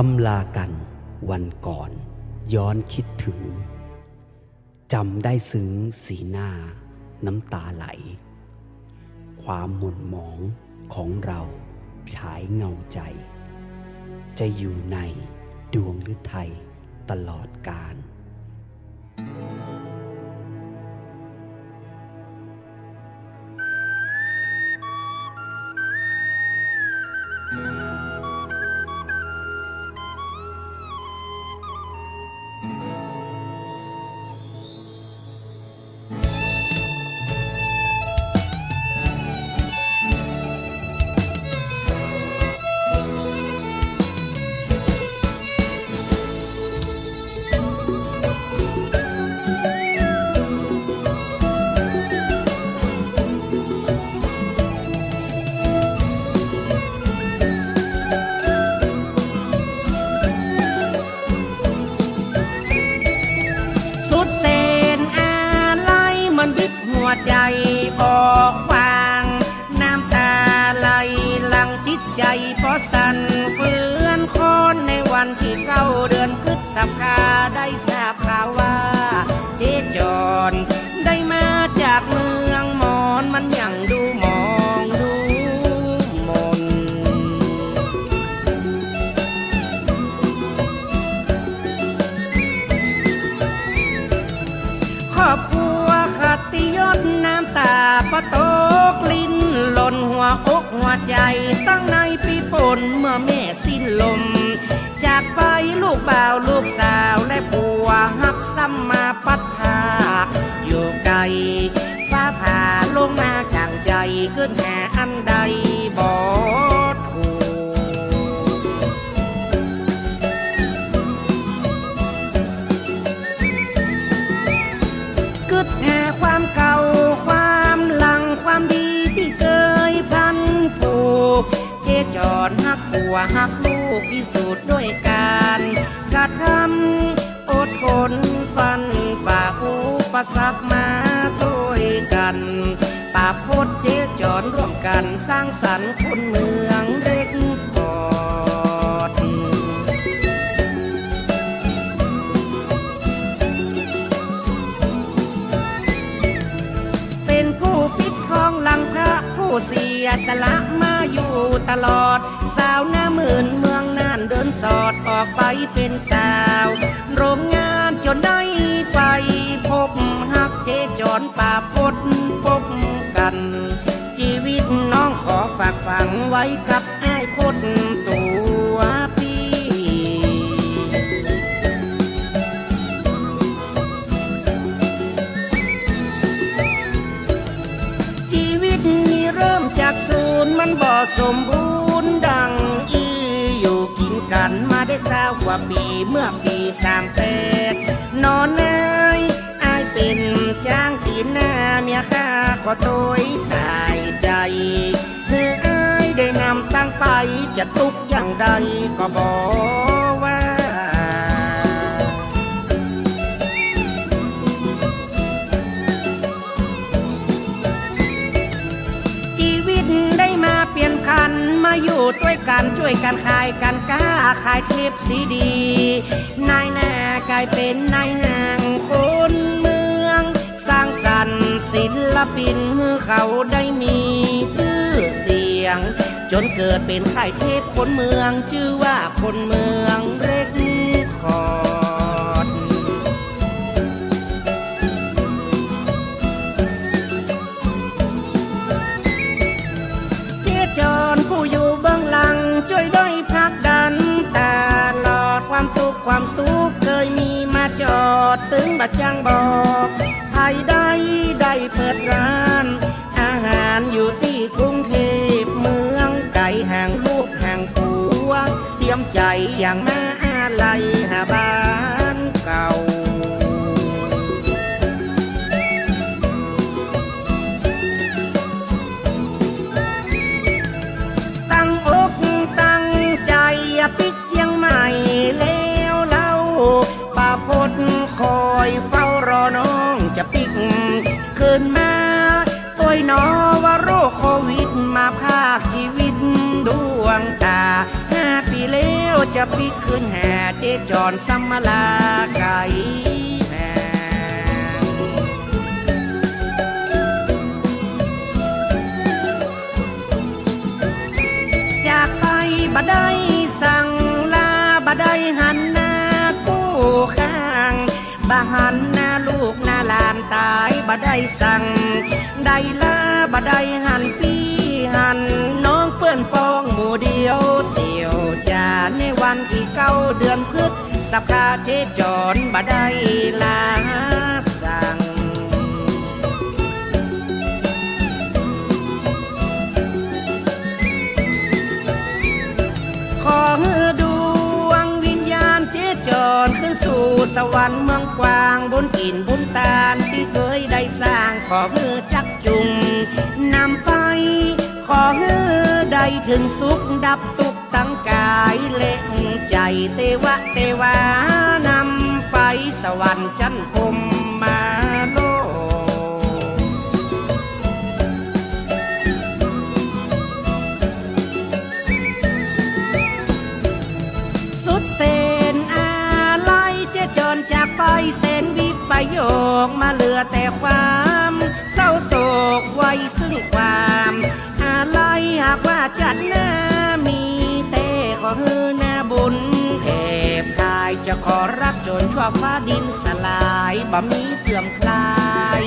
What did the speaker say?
อำลากันวันก่อน ย้อนคิดถึงจำได้ซึ้งสีหน้า น้ำตาไหล ความหม่นหมองของเราฉายเงาใจ จะอยู่ในดวงฤทัยตลอดกาลสุด ใจเพราะสั่นเฟือนคอนในวันที่เก้าเดือนพฤษภาได้ ติยศน้ำตาปะโตกลิ้นหล่นหัวอกหัวใจ ตั้งในปีฝนเมื่อแม่สิ้นลม จากไปลูกบ่าวลูกสาวและผัวหักซ้ำมาปัดหาอยู่ไกล ฟ้าผ่าลงมากลางใจขึ้นแห่อั กพิสูจน์ด้วยการกระทำอดทนฟันฝ่าอุปสรรคมาด้วยกันป่าพดเจจอนร่วมกันสร้างสรรค์คนเมืองเล็กคอดเป็นผู้ปิดทองลังพระผู้เสียสละมาอยู่ตลอดสาวหน้าหมื่น เดินสอดออกไปเป็นสาว โรงงานจนได้ไปพบหักเจจอนป่าพดพบกัน ชีวิตน้องขอฝากฝังไว้กับไอ้ายพดตัวพี่ ชีวิตนี้เริ่มจากศูนย์มันบ่สมบูรณ์ดังอี อยู่กินกันมาได้สาวกว่าปีเมื่อปีสามแปดนอนเนยอายเป็นจ้างตีหน้าเมียข้าขอโทยสายใจคืออายได้นำตั้งไปจะตุกอย่างใดก็บอกว่า กันช่วยกันขายกันกล้าขายเทปซีดี นายหน้ากลายเป็นนายห่างคนเมือง สร้างสรรค์ศิลปินเขาได้มีชื่อเสียง จนเกิดเป็นขายเทปคนเมือง ชื่อว่าคนเมืองเร ความสุขเคยมีมาจอดถึงบัดยังบอกไทยได้ได้เปิดร้าน อาหารอยู่ที่กรุงเทพเมืองไก่ห่างลูกห่างผัวเตรียมใจอย่างมาอะไร ยนอว่าโรคโควิดมาพากชีวิตดวงตาห้าปีแล้วจะปีคืนแห่เจจอนสัมมาลาไก่แม่จาก ละหันหน้าลูกหน้าลานตายบ่ได้สั่ง ได้ลาบ่ได้หันพี่หัน น้องเปื้อนปองหมู่เดียวเสียวจาในวันที่เก้าเดือนพฤษสับคาเจจอนบ่ได้ลา สวรรค์เมืองกว้างบุญกินบุญตาลที่เคยได้สร้างขอมือจักจุงนำไป ขอเือได้ถึงสุขดับตุกข์ทั้งกายเละใจเตวะเตวานำไปสวรรค์ชั้นพรม วิปโยคมาเหลือแต่ความเศร้าโศกไว้ซึ่งความอะไรหากว่าจัดหน้ามีแต่ขอฮือหน้าบุญเทพกายจะขอรักจนชั่วฟ้าดินสลายบ่มีเสื่อมคลาย